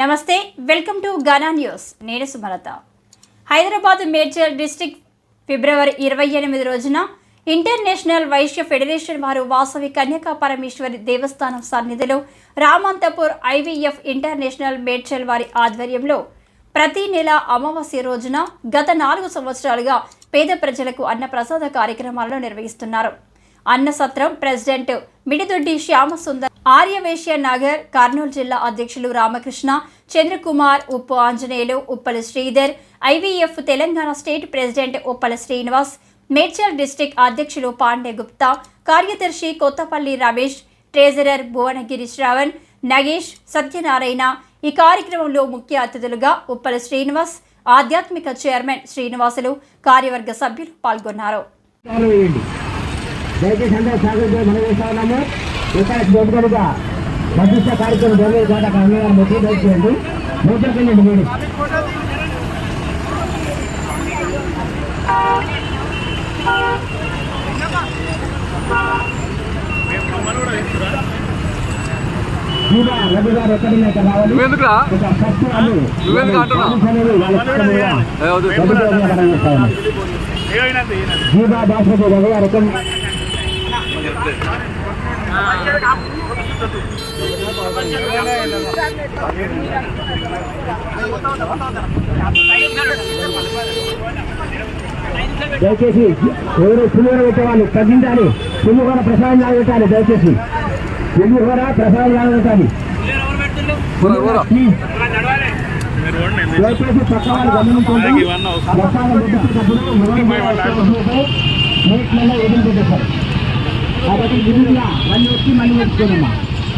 నమస్తే welcome to గానా news. నేను సుమలత. హైదరాబాద్ మేడ్చల్ డిస్టిక్ ఫిబ్రవరి ఇరవై ఎనిమిది రోజున ఇంటర్నేషనల్ వైశ్య ఫెడరేషన్ వారు వాసవి కన్యకా పరమేశ్వరి దేవస్థానం సన్నిధిలో రామంతపూర్ ఐవీఎఫ్ ఇంటర్నేషనల్ మేడ్చల్ వారి ఆధ్వర్యంలో ప్రతి నెల అమావాస్య రోజున గత నాలుగు సంవత్సరాలుగా పేద ప్రజలకు అన్నప్రసాద కార్యక్రమాలను నిర్వహిస్తున్నారు. అన్న సత్రం ప్రెసిడెంట్ మిడిదొడ్డి శ్యామసుందర్ ఆర్యవేశ్య నగర్ కర్నూలు జిల్లా అధ్యక్షులు Ramakrishna Chandrakumar Uppu Anjaneyulu Uppala Sridhar IVF Telangana state president Uppala Srinivas Medchal district అధ్యక్షులు పాండే గుప్తా కార్యదర్శి కొత్తపల్లి రమేష్ ట్రేజరర్ భువనగిరి శ్రవణ్ నగేష్ సత్యనారాయణ. ఈ కార్యక్రమంలో ముఖ్య అతిథులుగా ఉప్పల శ్రీనివాస్ ఆధ్యాత్మిక చైర్మన్ శ్రీనివాసులు కార్యవర్గ సభ్యులు పాల్గొన్నారు. ఉన్నాము ఇక్కడ బొట్టుగా ప్రతిష్ట కార్యక్రమం డెలివరీ కాట కన్వీనర్ మొత్తం దయచేయండి మూతకి వెళ్ళండి మీరు. జీవా అక్కడ బాస్మతి రవి గారు దయచేసి ఎవరు పులిహోర పెట్టేవాళ్ళు తగ్గించాలి. పులిహోర ప్రసాదం లాగబెట్టాలి దయచేసి. పులిహోర ప్రసాదం లాగబెట్టాలి దయచేసి పక్క వాళ్ళు గమనించండి. ప్రసాదం పెట్టేటప్పుడు ఎవరు కూడా ప్లేట్లలో వదిలిపెట్టేస్తారు కాబట్టి ఇదిగా మళ్ళీ వచ్చి మళ్ళీ పెట్టుకోనమ్మా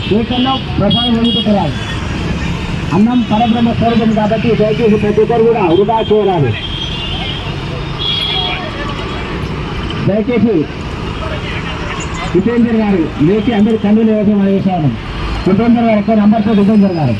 ప్లేట్లలో ప్రసాదం వదిలిపెట్టరాదు అన్నం పరబ్రహ్మ స్వరూపం కాబట్టి దయచేసి ప్రతి ఒక్కరు కూడా వృధా చేయరాదు దయచేసి ఉపేందర్ గారు లేచి అందరి కన్నులు వేసే మన వేసాను ఉపేందర్ గారు ఎక్కువ నంబర్తో ఉపేందర్ గారు.